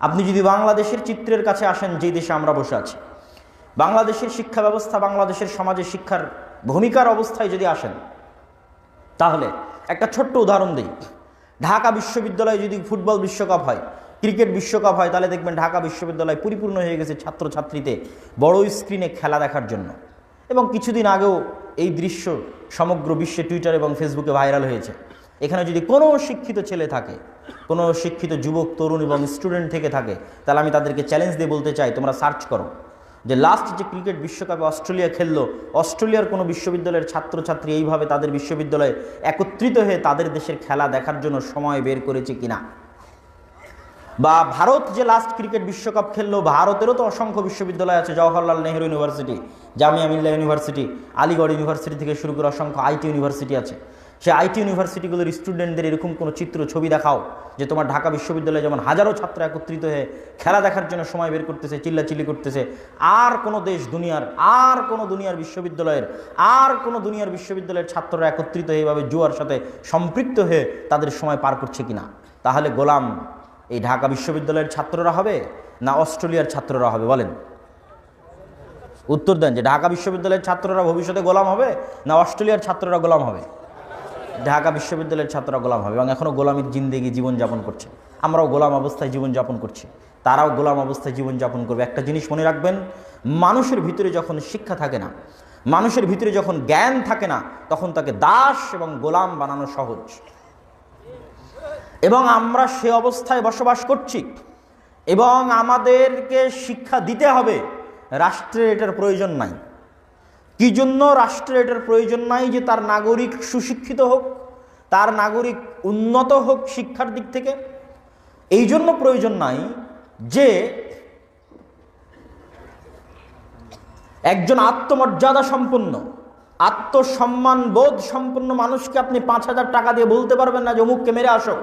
আপনি যদি বাংলাদেশের চিত্রের কাছে আসেন, যেই দেশে আমরা বসে আছি, বাংলাদেশের শিক্ষা ব্যবস্থা, বাংলাদেশের সমাজে শিক্ষার ভূমিকার অবস্থায় যদি আসেন, তাহলে একটা ছোট্ট উদাহরণ দিই। ঢাকা বিশ্ববিদ্যালয়ে যদি ফুটবল বিশ্বকাপ হয়, ক্রিকেট বিশ্বকাপ হয়, তাহলে দেখবেন ঢাকা বিশ্ববিদ্যালয় পরিপূর্ণ হয়ে গেছে ছাত্রছাত্রীতে বড় স্ক্রিনে খেলা দেখার জন্য। এবং কিছুদিন আগেও এই দৃশ্য সমগ্র বিশ্বে টুইটার এবং ফেসবুকে ভাইরাল হয়েছে। এখানে যদি কোনো শিক্ষিত ছেলে থাকে, কোনো শিক্ষিত যুবক, তরুণ এবং স্টুডেন্ট থেকে থাকে, তাহলে আমি তাদেরকে চ্যালেঞ্জ দিয়ে বলতে চাই, তোমরা সার্চ করো। যে লাস্ট যে ক্রিকেট বিশ্বকাপে অস্ট্রেলিয়া খেললো, অস্ট্রেলিয়ার কোনো বিশ্ববিদ্যালয়ের ছাত্রছাত্রী এইভাবে তাদের বিশ্ববিদ্যালয়ে একত্রিত হয়ে তাদের দেশের খেলা দেখার জন্য সময় বের করেছে কিনা? বা ভারত যে লাস্ট ক্রিকেট বিশ্বকাপ খেললো, ভারতেরও তো অসংখ্য বিশ্ববিদ্যালয় আছে, জওহরলাল নেহরু ইউনিভার্সিটি জামিয়া মিল্লা ইউনিভার্সিটি আলিগড় ইউনিভার্সিটি থেকে শুরু করে অসংখ্য আইটি ইউনিভার্সিটি আছে। সে আইটি ইউনিভার্সিটিগুলোর স্টুডেন্টদের এরকম কোনো চিত্র, ছবি দেখাও যে তোমার ঢাকা বিশ্ববিদ্যালয়ে যেমন হাজারো ছাত্র একত্রিত হয়ে খেলা দেখার জন্য সময় বের করতেছে, চিল্লাচিল্লি করতেছে। আর কোনো দেশ দুনিয়ার, আর কোনো দুনিয়ার বিশ্ববিদ্যালয়ের, আর কোনো দুনিয়ার বিশ্ববিদ্যালয়ের ছাত্ররা একত্রিত হয়ে এভাবে জুয়ার সাথে সম্পৃক্ত হয়ে তাদের সময় পার করছে কিনা? তাহলে গোলাম, এই ঢাকা বিশ্ববিদ্যালয়ের ছাত্ররা হবে না অস্ট্রেলিয়ার ছাত্ররা হবে? বলেন। উত্তর দেন যে ঢাকা বিশ্ববিদ্যালয়ের ছাত্ররা ভবিষ্যতে গোলাম হবে না অস্ট্রেলিয়ার ছাত্ররা গোলাম হবে? ঢাকা বিশ্ববিদ্যালয়ের ছাত্ররা গোলাম হবে এবং এখনও গোলামির জিন্দেগি জীবনযাপন করছে। আমরাও গোলাম অবস্থায় জীবনযাপন করছি। তারাও গোলাম অবস্থায় জীবনযাপন করবে। একটা জিনিস মনে রাখবেন, মানুষের ভিতরে যখন শিক্ষা থাকে না, মানুষের ভিতরে যখন জ্ঞান থাকে না, তখন তাকে দাস এবং গোলাম বানানো সহজ। এবং আমরা সে অবস্থায় বসবাস করছি এবং আমাদেরকে শিক্ষা দিতে হবে, রাষ্ট্রের এটার প্রয়োজন নাই। কি জন্য রাষ্ট্রের এটার প্রয়োজন নাই যে তার নাগরিক সুশিক্ষিত হোক, তার নাগরিক উন্নত হোক শিক্ষার দিক থেকে? এই জন্য প্রয়োজন নাই যে একজন আত্মমর্যাদা সম্পন্ন, আত্মসম্মান বোধ সম্পন্ন মানুষকে আপনি পাঁচ হাজার টাকা দিয়ে বলতে পারবেন না যে, অমুককে মেরে আসো।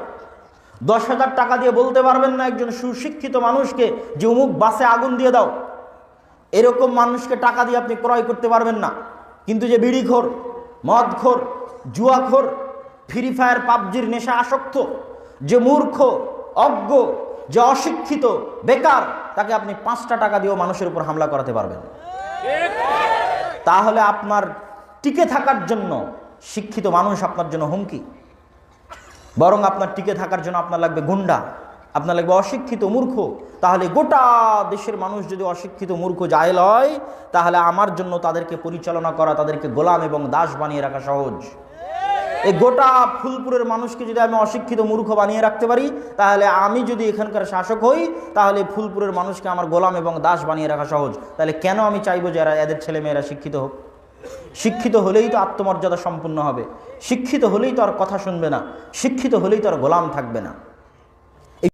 দশ হাজার টাকা দিয়ে বলতে পারবেন না একজন সুশিক্ষিত মানুষকে যে, অমুক বাসে আগুন দিয়ে দাও। এরকম মানুষকে টাকা দিয়ে আপনি ক্রয় করতে পারবেন না। কিন্তু যে বিড়িখোর, মদখোর, জুয়াখোর ফ্রি ফায়ার পাবজির নেশা আসক্ত, যে মূর্খ, অজ্ঞ, যে অশিক্ষিত, বেকার, তাকে আপনি পাঁচটা টাকা দিয়েও মানুষের উপর হামলা করাতে পারবেন তাহলে আপনার টিকে থাকার জন্য শিক্ষিত মানুষ আপনার জন্য হুমকি, বরং আপনার টিকে থাকার জন্য আপনার লাগবে গুন্ডা। আপনার লাগবে অশিক্ষিত মূর্খ। তাহলে গোটা দেশের মানুষ যদি অশিক্ষিত মূর্খ জাহেল হয়, তাহলে আমার জন্য তাদেরকে পরিচালনা করা, তাদেরকে গোলাম এবং দাস বানিয়ে রাখা সহজ। এই গোটা ফুলপুরের মানুষকে যদি আমি অশিক্ষিত মূর্খ বানিয়ে রাখতে পারি, তাহলে আমি যদি এখানকার শাসক হই, তাহলে ফুলপুরের মানুষকে আমার গোলাম এবং দাস বানিয়ে রাখা সহজ। তাহলে কেন আমি চাইব যে এরা এদের ছেলেমেয়েরা শিক্ষিত হোক? শিক্ষিত হলেই তো আত্মমর্যাদা সম্পূর্ণ হবে। শিক্ষিত হলেই তো আর কথা শুনবে না। শিক্ষিত হলেই তো আর গোলাম থাকবে না।